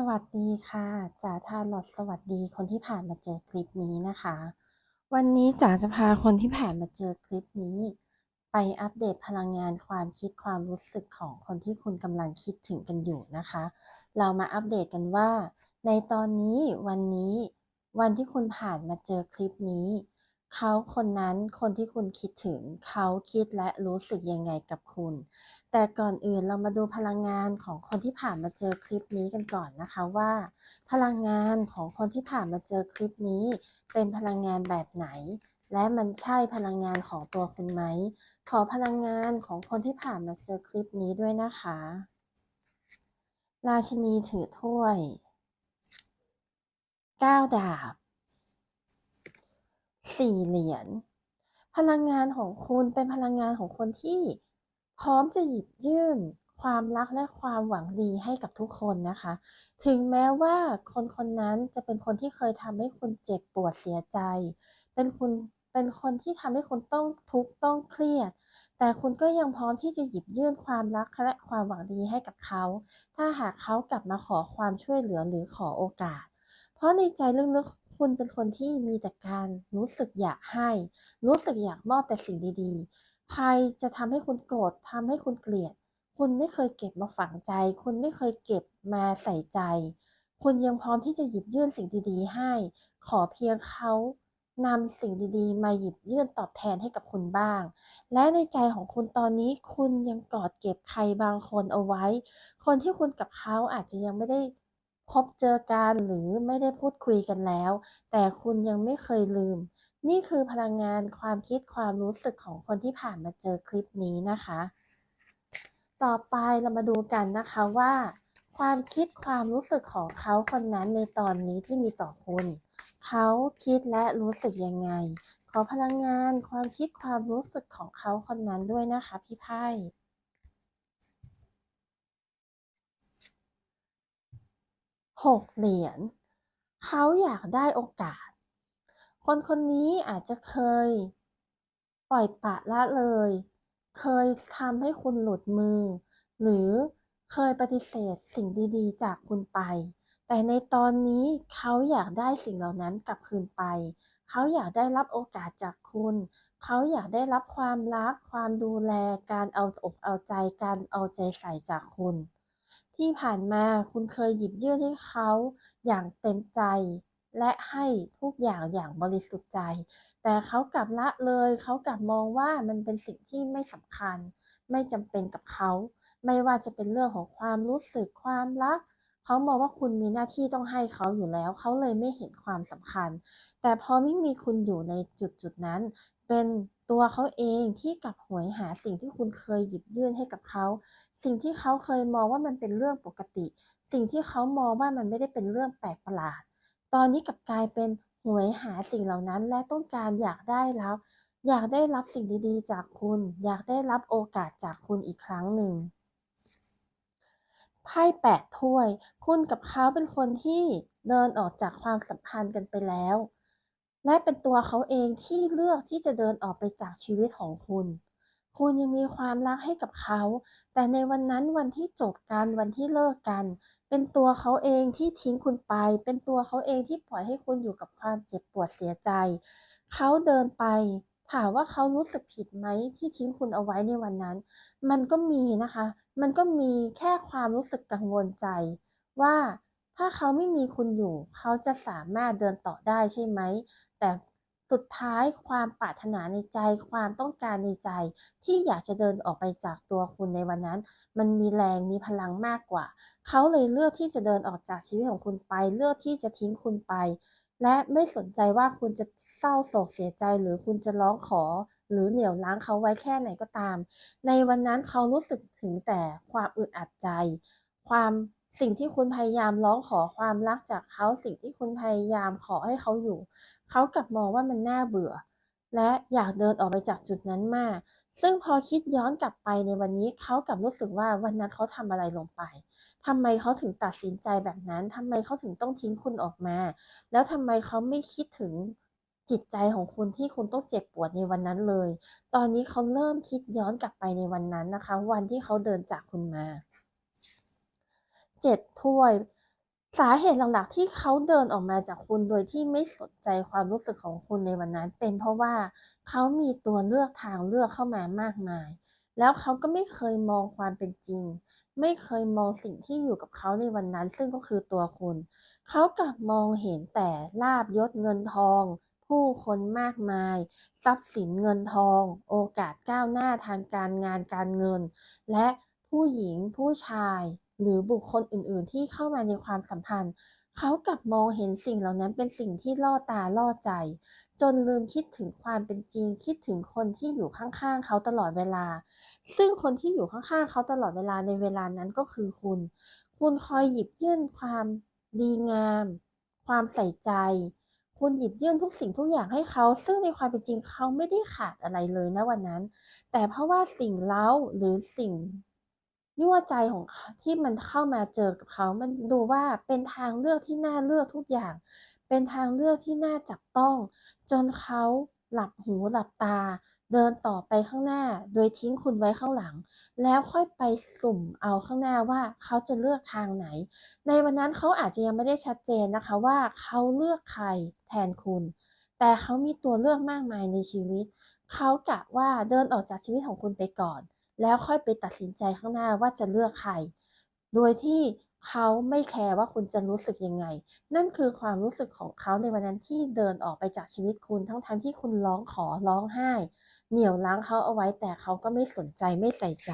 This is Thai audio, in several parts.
สวัสดีค่ะจ๋าทาลอตสวัสดีคนที่ผ่านมาเจอคลิปนี้นะคะ วันนี้จ๋าจะพาคนที่ผ่านมาเจอคลิปนี้ ไปอัปเดตพลังงานความคิดความรู้สึกของคนที่คุณกำลังคิดถึงกันอยู่นะคะ เรามาอัปเดตกันว่า ในตอนนี้วันนี้วันที่คุณผ่านมาเจอคลิปนี้ เขาคนนั้นคนที่คุณคิดถึง เขาคิดและรู้สึกยังไงกับคุณ แต่ก่อนอื่นเรามาดูพลังงานของคนที่ผ่านมาเจอคลิปนี้กันก่อนนะคะว่า พลังงานของคนที่ผ่านมาเจอคลิปนี้ เป็นพลังงานแบบไหน และมันใช่พลังงานของตัวคุณไหม ขอพลังงานของคนที่ผ่านมาเจอคลิปนี้ด้วยนะคะ ราชินีถือถ้วยก้าวดาบ สี่เหรียญพลังงานของคุณเป็นพลังงานของคนที่พร้อมจะหยิบยื่นความรักและความหวังดีให้กับทุกคนนะคะ ถึงแม้ว่าคนคนนั้นจะเป็นคนที่เคยทำให้คุณเจ็บปวดเสียใจ เป็นคุณเป็นคนที่ทำให้คุณต้องทุกข์ต้องเครียด แต่คุณก็ยังพร้อมที่จะหยิบยื่นความรักและความหวังดีให้กับเขา ถ้าหากเขากลับมาขอความช่วยเหลือหรือขอโอกาส เพราะในใจลึกๆ คุณเป็นคนที่มีแต่การรู้สึกอยากให้ รู้สึกอยากมอบแต่สิ่งดีๆ ใครจะทำให้คุณโกรธทำให้คุณเกลียด คุณไม่เคยเก็บมาฝังใจ คุณไม่เคยเก็บมาใส่ใจ คุณยังพร้อมที่จะหยิบยื่นสิ่งดีๆ ให้ ขอเพียงเขานำสิ่งดีๆ มาหยิบยื่นตอบแทนให้กับคุณบ้าง และในใจของคุณตอนนี้คุณยังกอดเก็บใครบางคนเอาไว้ คนที่คุณกับเขาอาจจะยังไม่ได้ พบเจอกันหรือไม่ได้พูดคุยกันแล้ว แต่คุณยังไม่เคยลืม นี่คือพลังงานความคิดความรู้สึกของคนที่ผ่านมาเจอคลิปนี้นะคะ ต่อไปเรามาดูกันนะคะว่า ความคิดความรู้สึกของเขาคนนั้นในตอนนี้ที่มีต่อคุณเขาคิดและรู้สึกยังไง ขอพลังงานความคิดความรู้สึกของเขาคนนั้นด้วยนะคะพี่ไพ่ หกเหรียญเขาอยากได้โอกาส คนคนนี้อาจจะเคย ปล่อยปะละเลย เคยทำให้คุณหลุดมือ หรือเคยปฏิเสธสิ่งดีๆ จากคุณไป แต่ในตอนนี้เขาอยากได้สิ่งเหล่านั้นกลับคืนไป เขาอยากได้รับโอกาสจากคุณ เขาอยากได้รับความรัก ความดูแล การเอาอกเอาใจ การเอาใจใส่จากคุณ ที่ผ่านมาคุณเคยหยิบยื่นให้เขาอย่างเต็มใจ และให้ทุกอย่างอย่างบริสุทธิ์ใจ แต่เขากลับละเลยเขากลับมองว่ามันเป็นสิ่งที่ไม่สำคัญ ไม่จำเป็นกับเขา ไม่ว่าจะเป็นเรื่องของความรู้สึกความรักเขามองว่าคุณมีหน้าที่ต้องให้เขาอยู่แล้ว เขาเลยไม่เห็นความสำคัญ แต่พอไม่มีคุณอยู่ในจุดจุดนั้น เป็นตัวเขาเองที่กลับหวยหาสิ่งที่คุณเคยหยิบยื่นให้กับเขา สิ่งที่เขาเคยมองว่ามันเป็นเรื่องปกติ สิ่งที่เขามองว่ามันไม่ได้เป็นเรื่องแปลกประหลาด ตอนนี้กลับกลายเป็นหวยหาสิ่งเหล่านั้น และต้องการอยากได้รับอยากได้รับสิ่งดีๆ จากคุณ อยากได้รับโอกาสจากคุณอีกครั้งหนึ่งไพ่แปดถ้วย คุณกับเขาเป็นคนที่เดินออกจากความสัมพันธ์กันไปแล้ว และเป็นตัวเขาเองที่เลือกที่จะเดินออกไปจากชีวิตของคุณ คุณยังมีความรักให้กับเขา แต่ในวันนั้นวันที่จบกันวันที่เลิกกัน เป็นตัวเขาเองที่ทิ้งคุณไป เป็นตัวเขาเองที่ปล่อยให้คุณอยู่กับความเจ็บปวดเสียใจ เขาเดินไป ถามว่าเขารู้สึกผิดไหมที่ทิ้งคุณเอาไว้ในวันนั้น มันก็มีนะคะ มันก็มีแค่ความรู้สึกกังวลใจ ว่าถ้าเขาไม่มีคุณอยู่ เขาจะสามารถเดินต่อได้ใช่ไหม แต่ สุดท้ายความปรารถนาในใจ ความต้องการในใจ ที่อยากจะเดินออกไปจากตัวคุณในวันนั้น มันมีแรงมีพลังมากกว่า เขาเลยเลือกที่จะเดินออกจากชีวิตของคุณไป เลือกที่จะทิ้งคุณไป และไม่สนใจว่าคุณจะเศร้าโศกเสียใจ หรือคุณจะร้องขอ หรือเหนี่ยวรั้งเขาไว้แค่ไหนก็ตาม ในวันนั้นเขารู้สึกถึงแต่ความอึดอัดใจ ความสิ่งที่คุณพยายามร้องขอความรักจากเขาสิ่งที่คุณพยายามขอให้เขาอยู่ เขากลับมองว่ามันน่าเบื่อ และอยากเดินออกไปจากจุดนั้นมาก ซึ่งพอคิดย้อนกลับไปในวันนี้เขากลับรู้สึกว่าวันนั้นเขาทำอะไรลงไปทำไมเขาถึงตัดสินใจแบบนั้นทำไมเขาถึงต้องทิ้งคุณออกมา แล้วทำไมเขาไม่คิดถึงจิตใจของคุณที่คุณต้องเจ็บปวดในวันนั้นเลย ตอนนี้เขาเริ่มคิดย้อนกลับไปในวันนั้นนะคะ วันที่เขาเดินจากคุณมาเจ็ดถ้วย สาเหตุหลักๆที่เขาเดินออกมาจากคุณโดยที่ไม่สนใจความรู้สึกของคุณในวันนั้น เป็นเพราะว่าเขามีตัวเลือกทางเลือกเข้ามามากมาย แล้วเขาก็ไม่เคยมองความเป็นจริง ไม่เคยมองสิ่งที่อยู่กับเขาในวันนั้น ซึ่งก็คือตัวคุณ เขากลับมองเห็นแต่ลาบยศเงินทอง ผู้คนมากมาย ทรัพย์สินเงินทอง โอกาสก้าวหน้าทางการงานการเงิน และผู้หญิงผู้ชาย หรือบุคคลอื่นๆ ที่เข้ามาในความสัมพันธ์ เขากลับมองเห็นสิ่งเหล่านั้นเป็นสิ่งที่ล่อตาล่อใจ จนลืมคิดถึงความเป็นจริง คิดถึงคนที่อยู่ข้างๆ เขาตลอดเวลา ซึ่งคนที่อยู่ข้างๆ เขาตลอดเวลาในเวลานั้นก็คือคุณ คุณคอยหยิบยื่นความดีงาม ความใส่ใจ คุณหยิบยื่นทุกสิ่งทุกอย่างให้เขา ซึ่งในความเป็นจริงเขาไม่ได้ขาดอะไรเลยณวันนั้น แต่เพราะว่าสิ่งเร้าหรือสิ่ง ยั่วใจของที่มันเข้ามาเจอกับเขา มันดูว่าเป็นทางเลือกที่น่าเลือกทุกอย่าง เป็นทางเลือกที่น่าจับต้อง จนเขาหลับหูหลับตา เดินต่อไปข้างหน้า โดยทิ้งคุณไว้ข้างหลัง แล้วค่อยไปสุ่มเอาข้างหน้าว่าเขาจะเลือกทางไหน ในวันนั้นเขาอาจจะยังไม่ได้ชัดเจนนะคะว่าเขาเลือกใครแทนคุณ แต่เขามีตัวเลือกมากมายในชีวิต เขากะว่าเดินออกจากชีวิตของคุณไปก่อน แล้วค่อยไปตัดสินใจข้างหน้าว่าจะเลือกใคร โดยที่เขาไม่แคร์ว่าคุณจะรู้สึกยังไง นั่นคือความรู้สึกของเขาในวันนั้นที่เดินออกไปจากชีวิตคุณทั้งๆที่คุณร้องขอร้องไห้ เหนี่ยวรั้งเขาเอาไว้แต่เขาก็ไม่สนใจไม่ใส่ใจ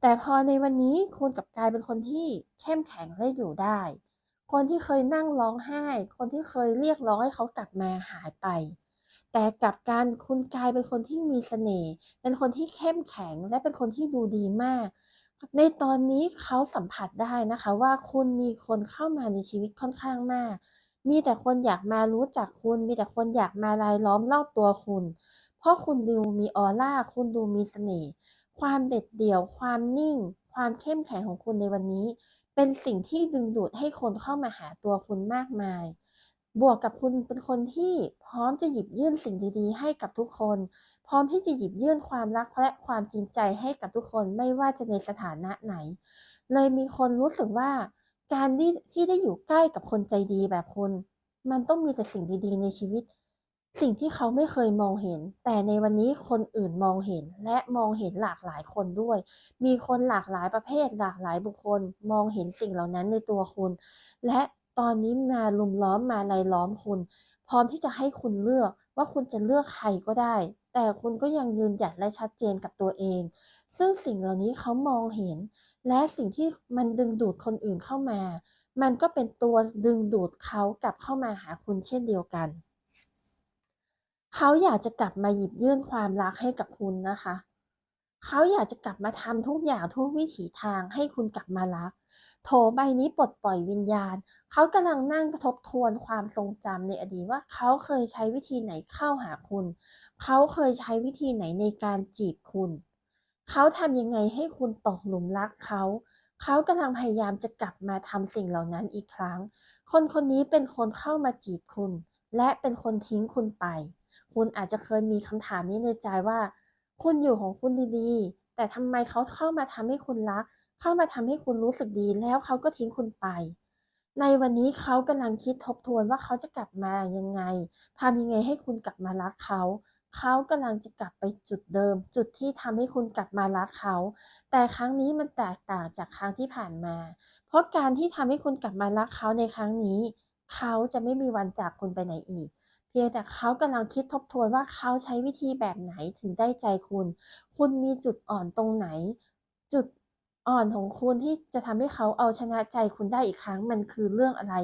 แต่พอในวันนี้คุณกลับกลายเป็นคนที่เข้มแข็งและอยู่ได้ คนที่เคยนั่งร้องไห้ คนที่เคยเรียกร้องให้เขากลับมาหายไป แต่กลับการคุณกลายเป็นคนที่มีเสน่ห์เป็นคนที่เข้มแข็งและเป็นคนที่ดูดีมาก ในตอนนี้เขาสัมผัสได้นะคะว่าคุณมีคนเข้ามาในชีวิตค่อนข้างมาก มีแต่คนอยากมารู้จักคุณ มีแต่คนอยากมารายล้อมรอบตัวคุณ เพราะคุณดูมีออร่าคุณดูมีเสน่ห์ความเด็ดเดี่ยว ความนิ่ง ความเข้มแข็งของคุณในวันนี้ เป็นสิ่งที่ดึงดูดให้คนเข้ามาหาตัวคุณมากมาย บวกกับคุณเป็นคนที่พร้อมจะหยิบยื่นสิ่งดีๆ ให้กับทุกคน พร้อมที่จะหยิบยื่นความรักและความจริงใจให้กับทุกคนไม่ว่าจะในสถานะไหน เลยมีคนรู้สึกว่า การที่ที่ได้อยู่ใกล้กับคนใจดีแบบคุณ มันต้องมีแต่สิ่งดีๆ ในชีวิต สิ่งที่เขาไม่เคยมองเห็น แต่ในวันนี้คนอื่นมองเห็นและมองเห็นหลากหลายคนด้วย มีคนหลากหลายประเภทหลากหลายบุคคล มองเห็นสิ่งเหล่านั้นในตัวคุณ และ ตอนนี้มาลุมล้อมมาลายล้อมคุณ พร้อมที่จะให้คุณเลือกว่าคุณจะเลือกใครก็ได้ แต่คุณก็ยังยืนหยัดและชัดเจนกับตัวเอง ซึ่งสิ่งเหล่านี้เขามองเห็น และสิ่งที่มันดึงดูดคนอื่นเข้ามา มันก็เป็นตัวดึงดูดเขากลับเข้ามาหาคุณเช่นเดียวกัน เขาอยากจะกลับมาหยิบยื่นความรักให้กับคุณนะคะเขาอยากจะกลับมาทำทุกอย่างทุกวิถีทางให้คุณกลับมารัก โถใบนี้ปลดปล่อยวิญญาณ เขากำลังนั่งทบทวนความทรงจำในอดีตว่าเขาเคยใช้วิธีไหนเข้าหาคุณ เขาเคยใช้วิธีไหนในการจีบคุณ เขาทำยังไงให้คุณตกหลุมรักเขา เขากำลังพยายามจะกลับมาทำสิ่งเหล่านั้นอีกครั้ง คนคนนี้เป็นคนเข้ามาจีบคุณ และเป็นคนทิ้งคุณไป คุณอาจจะเคยมีคำถามนี้ในใจว่า คุณอยู่ของคุณดีๆ แต่ทำไมเขาเข้ามาทำให้คุณรัก เข้ามาทำให้คุณรู้สึกดีแล้วเขาก็ทิ้งคุณไป ในวันนี้เขากำลังคิดทบทวนว่าเขาจะกลับมายังไงทำยังไงให้คุณกลับมารักเขาเขากำลังจะกลับไปจุดเดิม จุดที่ทำให้คุณกลับมารักเขา แต่ครั้งนี้มันแตกต่างจากครั้งที่ผ่านมา เพราะการที่ทำให้คุณกลับมารักเขาในครั้งนี้ เขาจะไม่มีวันจากคุณไปไหนอีก เพียงแต่เขากำลังคิดทบทวนว่าเขาใช้วิธีแบบไหนถึงได้ใจคุณ คุณมีจุดอ่อนตรงไหน จุด อ่อนของคุณที่จะทำให้เขาเอาชนะใจคุณได้อีกครั้งมันคือเรื่องอะไร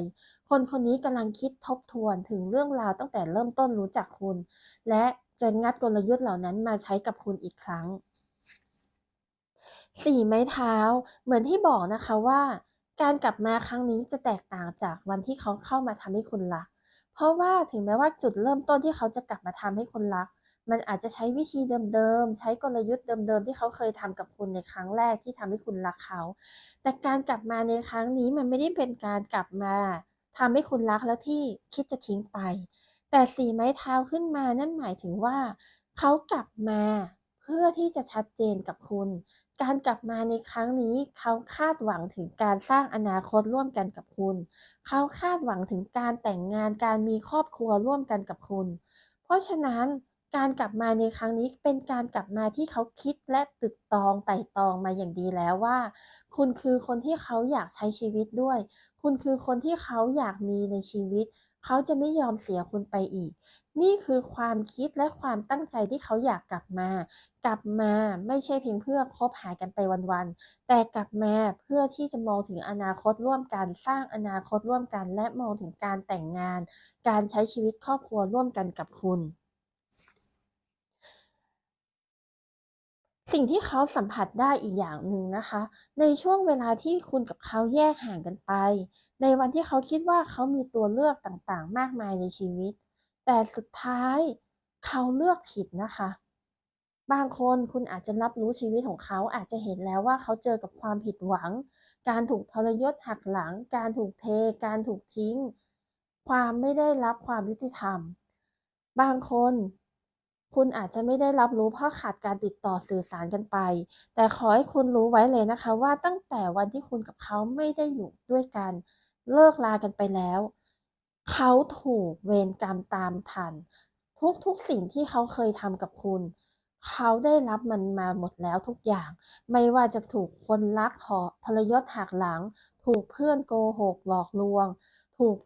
คนคนนี้กำลังคิดทบทวนถึงเรื่องราวตั้งแต่เริ่มต้นรู้จักคุณ และจะงัดกลยุทธ์เหล่านั้นมาใช้กับคุณอีกครั้งสี่ไม้เท้า เหมือนที่บอกนะคะว่า การกลับมาครั้งนี้จะแตกต่างจากวันที่เขาเข้ามาทำให้คุณรัก เพราะว่าถึงแม้ว่าจุดเริ่มต้นที่เขาจะกลับมาทำให้คุณรัก มันอาจจะใช้วิธีเดิมๆ ใช้กลยุทธ์เดิมๆ ที่เขาเคยทำกับคุณในครั้งแรกที่ทำให้คุณรักเขา แต่การกลับมาในครั้งนี้มันไม่ได้เป็นการกลับมาทำให้คุณรักแล้วที่คิดจะทิ้งไป แต่สีไม้เท้าขึ้นมานั่นหมายถึงว่า เขากลับมาเพื่อที่จะชัดเจนกับคุณ การกลับมาในครั้งนี้ เขาคาดหวังถึงการสร้างอนาคตร่วมกันกับคุณ เขาคาดหวังถึงการแต่งงานการมีครอบครัวร่วมกันกับคุณ เพราะฉะนั้น การกลับมาในครั้งนี้เป็นการกลับมาที่เขาคิดและตึกตองไต่ตองมาอย่างดีแล้วว่า คุณคือคนที่เขาอยากใช้ชีวิตด้วย คุณคือคนที่เขาอยากมีในชีวิต เขาจะไม่ยอมเสียคุณไปอีก นี่คือความคิดและความตั้งใจที่เขาอยากกลับมา กลับมาไม่ใช่เพียงเพื่อคบหากันไปวันๆแต่กลับมาเพื่อที่จะมองถึงอนาคตร่วมกันสร้างอนาคตร่วมกัน และมองถึงการแต่งงาน การใช้ชีวิตครอบครัวร่วมกันกับคุณ สิ่งที่เขาสัมผัสได้อีกอย่างหนึ่งนะคะ ในช่วงเวลาที่คุณกับเขาแยกห่างกันไป ในวันที่เขาคิดว่าเขามีตัวเลือกต่างๆ มากมายในชีวิต แต่สุดท้ายเขาเลือกผิดนะคะ บางคนคุณอาจจะรับรู้ชีวิตของเขาอาจจะเห็นแล้วว่าเขาเจอกับความผิดหวัง การถูกทรยศหักหลัง การถูกเท การถูกทิ้ง ความไม่ได้รับความยุติธรรม บางคน คุณอาจจะไม่ได้รับรู้เพราะขาดการติดต่อสื่อสารกันไป แต่ขอให้คุณรู้ไว้เลยนะคะว่าตั้งแต่วันที่คุณกับเขาไม่ได้อยู่ด้วยกัน เลิกลากันไปแล้ว เขาถูกเวรกรรมตามทัน ทุกๆสิ่งที่เขาเคยทำกับคุณ เขาได้รับมันมาหมดแล้วทุกอย่าง ไม่ว่าจะถูกคนรักหอทรยศหักหลัง ถูกเพื่อนโกหกหลอกลวง ถูก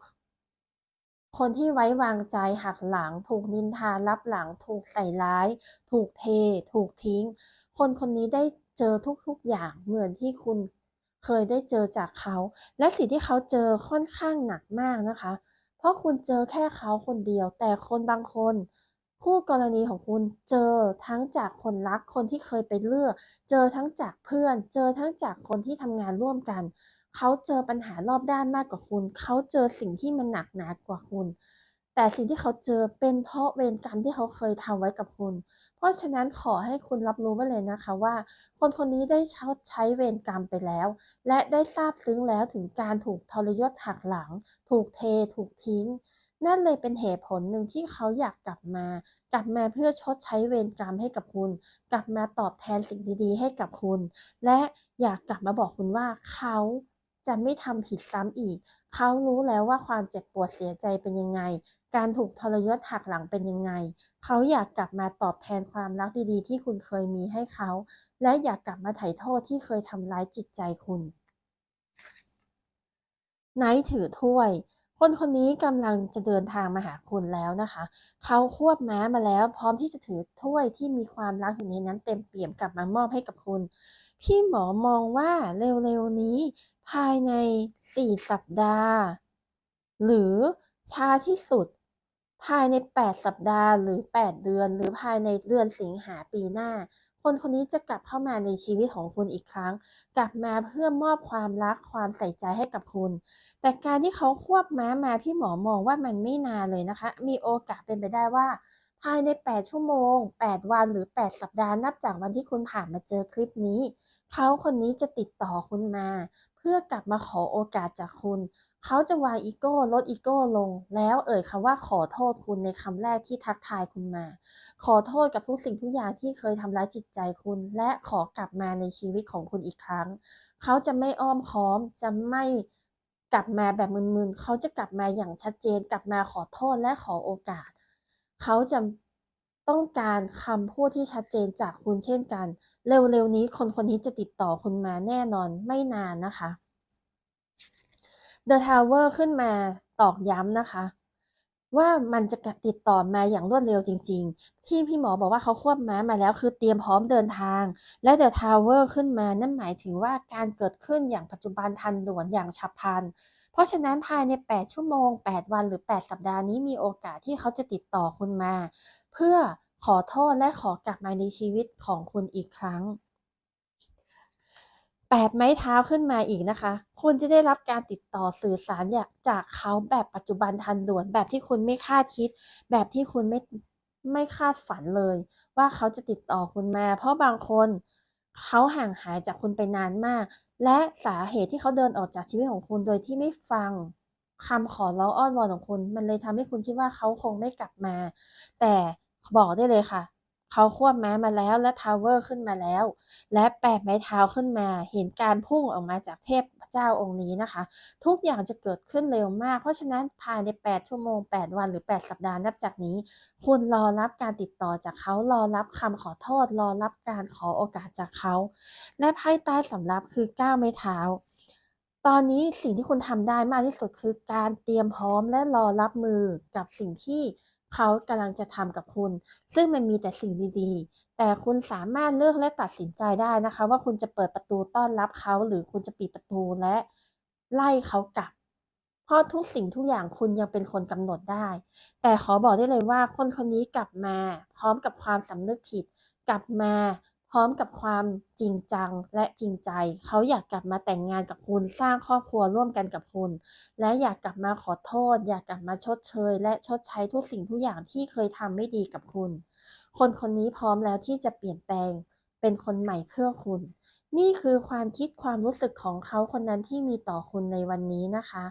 คนที่ไว้วางใจหักหลัง ถูกนินทารับหลัง ถูกใส่ร้าย ถูกเท ถูกทิ้ง คนคนนี้ได้เจอทุกๆอย่างเหมือนที่คุณเคยได้เจอจากเขา และสิ่งที่เขาเจอค่อนข้างหนักมากนะคะ เพราะคุณเจอแค่เขาคนเดียว แต่คนบางคน คู่กรณีของคุณเจอทั้งจากคนรักคนที่เคยไปเลือก เจอทั้งจากเพื่อน เจอทั้งจากคนที่ทำงานร่วมกัน เขาเจอปัญหารอบด้านมากกว่าคุณ เขาเจอสิ่งที่มันหนักหนากว่าคุณ แต่สิ่งที่เขาเจอเป็นเพราะเวรกรรมที่เขาเคยทำไว้กับคุณ เพราะฉะนั้นขอให้คุณรับรู้ไว้เลยนะคะว่า คนคนนี้ได้ชดใช้เวรกรรมไปแล้ว และได้ทราบซึ้งแล้วถึงการถูกทรยศหักหลัง ถูกเท ถูกทิ้ง นั่นเลยเป็นเหตุผลหนึ่งที่เขาอยากกลับมา กลับมาเพื่อชดใช้เวรกรรมให้กับคุณ กลับมาตอบแทนสิ่งดีๆ ให้กับคุณ และอยากกลับมาบอกคุณว่าเขา จะไม่ทำผิดซ้ำอีก เขารู้แล้วว่าความเจ็บปวดเสียใจเป็นยังไง การถูกทรยศหักหลังเป็นยังไง เขาอยากกลับมาตอบแทนความรักดีๆ ที่คุณเคยมีให้เขา และอยากกลับมาไถ่โทษที่เคยทำร้ายจิตใจคุณไนท์ถือถ้วย คนคนนี้กำลังจะเดินทางมาหาคุณแล้วนะคะ เขาควบม้ามาแล้ว พร้อมที่จะถือถ้วยที่มีความรักอยู่ในนั้นเต็มเปี่ยมกลับมามอบให้กับคุณ พี่หมอมองว่าเร็วๆนี้ ภายใน 4 สัปดาห์ หรือช้าที่สุด ภายใน 8 สัปดาห์ หรือ 8 เดือน หรือภายในเดือนสิงหาปีหน้า คนคนนี้จะกลับเข้ามาในชีวิตของคุณอีกครั้ง กลับมาเพื่อมอบความรักความใส่ใจให้กับคุณ แต่การที่เขาควบม้ามาพี่หมอมองว่ามันไม่นานเลยนะคะ มีโอกาสเป็นไปได้ว่าภายใน 8 ชั่วโมง 8 วัน หรือ 8 สัปดาห์ นับจากวันที่คุณผ่านมาเจอคลิปนี้ เขาคนนี้จะติดต่อคุณมา เพื่อกลับมาขอโอกาสจากคุณ เขาจะวางอีโก้ลดอีโก้ลง แล้วเอ่ยคำว่าขอโทษคุณในคำแรกที่ทักทายคุณมา ขอโทษกับทุกสิ่งทุกอย่างที่เคยทำร้ายจิตใจคุณ และขอกลับมาในชีวิตของคุณอีกครั้ง เขาจะไม่อ้อมค้อมจะไม่กลับมาแบบมึนๆ เขาจะกลับมาอย่างชัดเจน กลับมาขอโทษและขอโอกาส เขาจะ ต้องการคำพูดที่ชัดเจนจากคุณเช่นกัน เร็วๆนี้คนคนนี้จะติดต่อคุณมาแน่นอนไม่นานนะคะ The Tower ขึ้นมาตอกย้ำนะคะ ว่ามันจะติดต่อมาอย่างรวดเร็วจริง ๆ ที่พี่หมอบอกว่าเขาควบม้ามาแล้วคือเตรียมพร้อมเดินทาง และ The Tower ขึ้นมานั่นหมายถึงว่าการเกิดขึ้นอย่างปัจจุบันทันด่วนอย่างฉับพลันเพราะฉะนั้นภายใน 8 ชั่วโมง 8 วันหรือ 8 สัปดาห์นี้มีโอกาสที่เขาจะติดต่อคุณมา พื่อขอโทษและขอกลับมาในชีวิตของคุณอีกครั้งแปดไม้เท้าขึ้นมาอีกนะคะ คุณจะได้รับการติดต่อสื่อสารจากเขาแบบปัจจุบันทันด่วน แบบที่คุณไม่คาดคิด แบบที่คุณไม่ไม่คาดฝันเลย ว่าเขาจะติดต่อคุณมา เพราะบางคนเขาห่างหายจากคุณไปนานมาก และสาเหตุที่เขาเดินออกจากชีวิตของคุณโดยที่ไม่ฟังคำขอร้องอ้อนวอนของคุณ มันเลยทำให้คุณคิดว่าเขาคงไม่กลับมา แต่ บอกได้เลยค่ะ เขาควบม้ามาแล้วและทาวเวอร์ขึ้นมาแล้ว และแปดไม้เท้าขึ้นมา เห็นการพุ่งออกมาจากเทพเจ้าองค์นี้นะคะ ทุกอย่างจะเกิดขึ้นเร็วมาก เพราะฉะนั้นภายใน 8 ชั่วโมง 8 วันหรือ 8 สัปดาห์นับจากนี้ คุณรอรับการติดต่อจากเขารอรับคำขอโทษ รอรับการขอโอกาสจากเขา และไพ่ใต้สำรับคือ9ไม้เท้า ตอนนี้สิ่งที่คุณทำได้มากที่สุดคือการเตรียมพร้อมและรอรับมือกับสิ่งที่ เขากำลังจะทำกับคุณ ซึ่งมันมีแต่สิ่งดีๆ แต่คุณสามารถเลือกและตัดสินใจได้นะคะ ว่าคุณจะเปิดประตูต้อนรับเขา หรือคุณจะปิดประตูและไล่เขากลับ เพราะทุกสิ่งทุกอย่างคุณยังเป็นคนกำหนดได้ แต่ขอบอกได้เลยว่าคนคนนี้กลับมา พร้อมกับความสำนึกผิด กลับมา พร้อมกับความจริงจังและจริงใจ เขาอยากกลับมาแต่งงานกับคุณสร้างครอบครัวร่วมกันกับคุณ และอยากกลับมาขอโทษ อยากกลับมาชดเชย และชดใช้ทุกสิ่งทุกอย่างที่เคยทำไม่ดีกับคุณ คนคนนี้พร้อมแล้วที่จะเปลี่ยนแปลง เป็นคนใหม่เพื่อคุณ นี่คือความคิดความรู้สึกของเขาคนนั้นที่มีต่อคุณในวันนี้นะคะ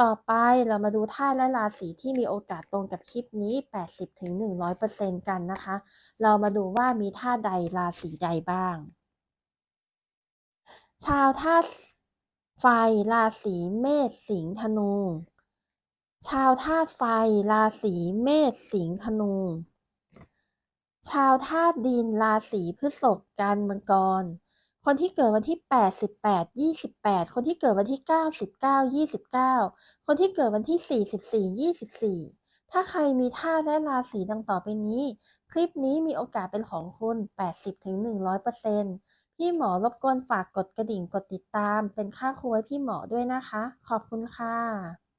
ต่อไปเรามาดูธาตุและราศีที่มีโอกาสตรงกับคลิปนี้ 80-100%กันนะคะ เรามาดูว่ามีธาตุใดราศีใดบ้าง ชาวธาตุไฟราศีเมษสิงห์ธนู ชาวธาตุไฟราศีเมษสิงห์ธนู ชาวธาตุดินราศีพฤษภกันมังกร คนที่เกิดวันที่ 8 18 28 คนที่เกิดวันที่ 9 19 29 คนที่เกิดวันที่ 44 24 ถ้าใครมีธาตุและราศีดังต่อไปนี้ คลิปนี้มีโอกาสเป็นของคุณ 80-100%พี่หมอรบกวนฝากกดกระดิ่งกดติดตาม เป็นค่าครูให้พี่หมอด้วยนะคะ ขอบคุณค่ะ